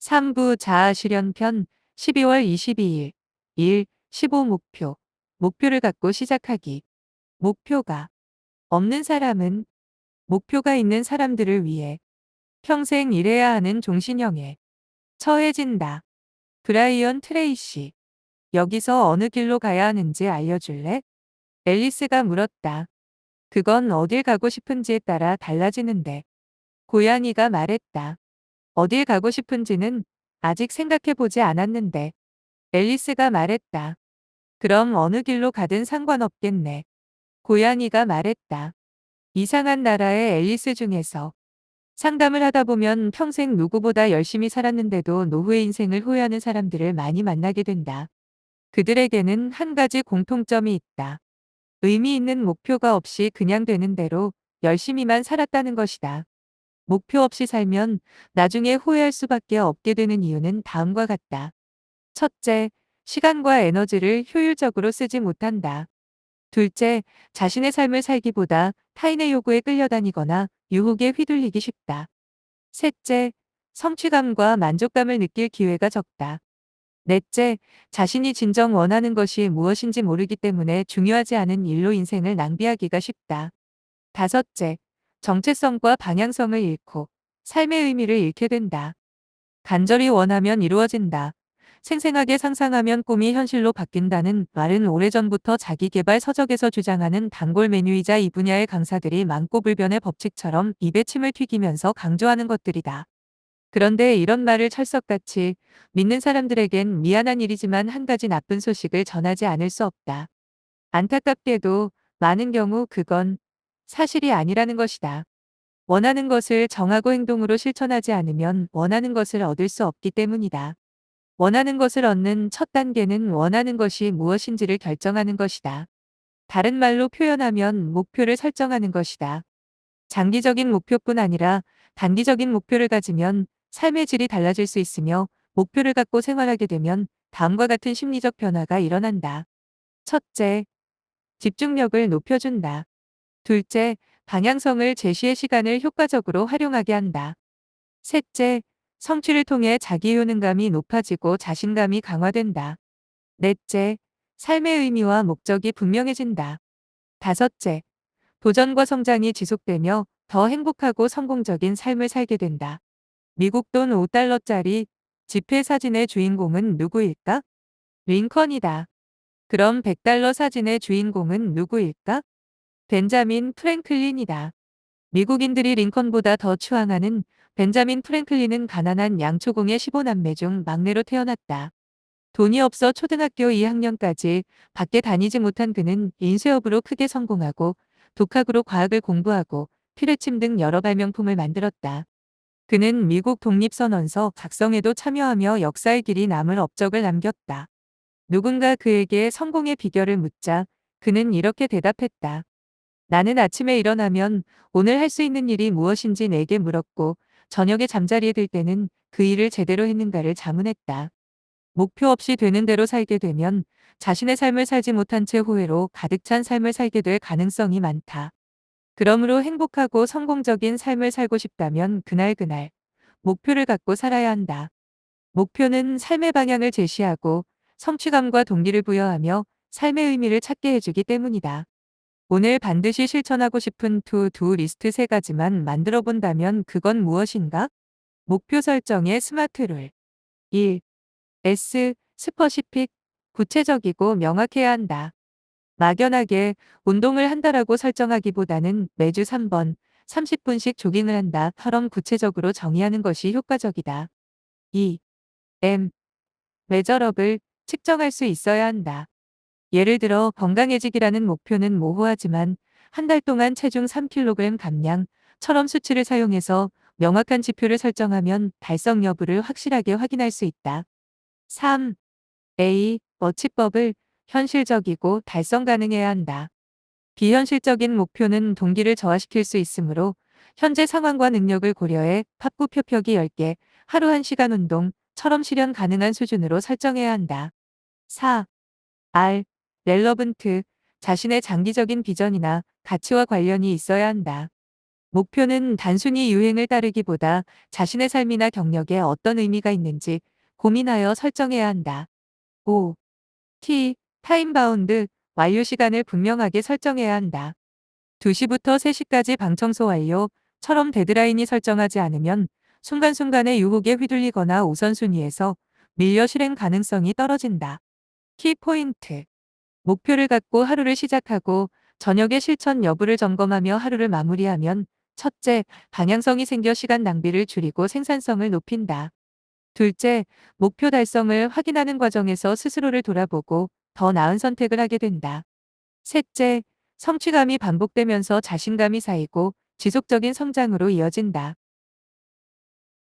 3부 자아실현편 12월 22일 1. 15 목표 목표를 갖고 시작하기 목표가 없는 사람은 목표가 있는 사람들을 위해 평생 일해야 하는 종신형에 처해진다. 브라이언 트레이시 여기서 어느 길로 가야 하는지 알려줄래? 앨리스가 물었다. 그건 어딜 가고 싶은지에 따라 달라지는데. 고양이가 말했다. 어딜 가고 싶은지는 아직 생각해 보지 않았는데. 앨리스가 말했다. 그럼 어느 길로 가든 상관없겠네. 고양이가 말했다. 이상한 나라의 앨리스 중에서 상담을 하다 보면 평생 누구보다 열심히 살았는데도 노후의 인생을 후회하는 사람들을 많이 만나게 된다. 그들에게는 한 가지 공통점이 있다. 의미 있는 목표가 없이 그냥 되는 대로 열심히만 살았다는 것이다. 목표 없이 살면 나중에 후회할 수밖에 없게 되는 이유는 다음과 같다. 첫째, 시간과 에너지를 효율적으로 쓰지 못한다. 둘째, 자신의 삶을 살기보다 타인의 요구에 끌려다니거나 유혹에 휘둘리기 쉽다. 셋째, 성취감과 만족감을 느낄 기회가 적다. 넷째, 자신이 진정 원하는 것이 무엇인지 모르기 때문에 중요하지 않은 일로 인생을 낭비하기가 쉽다. 다섯째, 정체성과 방향성을 잃고 삶의 의미를 잃게 된다. 간절히 원하면 이루어진다. 생생하게 상상하면 꿈이 현실로 바뀐다는 말은 오래전부터 자기개발 서적에서 주장하는 단골 메뉴이자 이 분야의 강사들이 많고 불변의 법칙처럼 입에 침을 튀기면서 강조하는 것들이다. 그런데 이런 말을 철석같이 믿는 사람들에겐 미안한 일이지만 한 가지 나쁜 소식을 전하지 않을 수 없다. 안타깝게도 많은 경우 그건 사실이 아니라는 것이다. 원하는 것을 정하고 행동으로 실천하지 않으면 원하는 것을 얻을 수 없기 때문이다. 원하는 것을 얻는 첫 단계는 원하는 것이 무엇인지를 결정하는 것이다. 다른 말로 표현하면 목표를 설정하는 것이다. 장기적인 목표뿐 아니라 단기적인 목표를 가지면 삶의 질이 달라질 수 있으며 목표를 갖고 생활하게 되면 다음과 같은 심리적 변화가 일어난다. 첫째, 집중력을 높여준다. 둘째, 방향성을 제시의 시간을 효과적으로 활용하게 한다. 셋째, 성취를 통해 자기 효능감이 높아지고 자신감이 강화된다. 넷째, 삶의 의미와 목적이 분명해진다. 다섯째, 도전과 성장이 지속되며 더 행복하고 성공적인 삶을 살게 된다. 미국 돈 5달러짜리 지폐 사진의 주인공은 누구일까? 링컨이다. 그럼 100달러 사진의 주인공은 누구일까? 벤자민 프랭클린이다. 미국인들이 링컨보다 더 추앙하는 벤자민 프랭클린은 가난한 양초공의 15남매 중 막내로 태어났다. 돈이 없어 초등학교 2학년까지 밖에 다니지 못한 그는 인쇄업으로 크게 성공하고 독학으로 과학을 공부하고 피뢰침 등 여러 발명품을 만들었다. 그는 미국 독립선언서 작성에도 참여하며 역사의 길이 남을 업적을 남겼다. 누군가 그에게 성공의 비결을 묻자 그는 이렇게 대답했다. 나는 아침에 일어나면 오늘 할 수 있는 일이 무엇인지 내게 물었고 저녁에 잠자리에 들 때는 그 일을 제대로 했는가를 자문했다. 목표 없이 되는 대로 살게 되면 자신의 삶을 살지 못한 채 후회로 가득 찬 삶을 살게 될 가능성이 많다. 그러므로 행복하고 성공적인 삶을 살고 싶다면 그날 그날 목표를 갖고 살아야 한다. 목표는 삶의 방향을 제시하고 성취감과 동기를 부여하며 삶의 의미를 찾게 해주기 때문이다. 오늘 반드시 실천하고 싶은 투두 리스트 세 가지만 만들어 본다면 그건 무엇인가? 목표 설정의 스마트 룰. 1. S. 스퍼시픽. 구체적이고 명확해야 한다. 막연하게 운동을 한다라고 설정하기보다는 매주 3번, 30분씩 조깅을 한다 처럼 구체적으로 정의하는 것이 효과적이다. 2. M. 메저럽을 측정할 수 있어야 한다. 예를 들어 건강해지기라는 목표는 모호하지만 한 달 동안 체중 3kg 감량처럼 수치를 사용해서 명확한 지표를 설정하면 달성 여부를 확실하게 확인할 수 있다. 3. A. 머치법을 현실적이고 달성 가능해야 한다. 비현실적인 목표는 동기를 저하시킬 수 있으므로 현재 상황과 능력을 고려해 팝구 표표기 10개, 하루 1시간 운동처럼 실현 가능한 수준으로 설정해야 한다. 4. R. 렐러븐트, 자신의 장기적인 비전이나 가치와 관련이 있어야 한다. 목표는 단순히 유행을 따르기보다 자신의 삶이나 경력에 어떤 의미가 있는지 고민하여 설정해야 한다. 5. T. 타임바운드. 완료 시간을 분명하게 설정해야 한다. 2시부터 3시까지 방 청소 완료.처럼 데드라인이 설정하지 않으면 순간순간의 유혹에 휘둘리거나 우선순위에서 밀려 실행 가능성이 떨어진다. 키포인트. 목표를 갖고 하루를 시작하고 저녁에 실천 여부를 점검하며 하루를 마무리하면 첫째, 방향성이 생겨 시간 낭비를 줄이고 생산성을 높인다. 둘째, 목표 달성을 확인하는 과정에서 스스로를 돌아보고 더 나은 선택을 하게 된다. 셋째, 성취감이 반복되면서 자신감이 쌓이고 지속적인 성장으로 이어진다.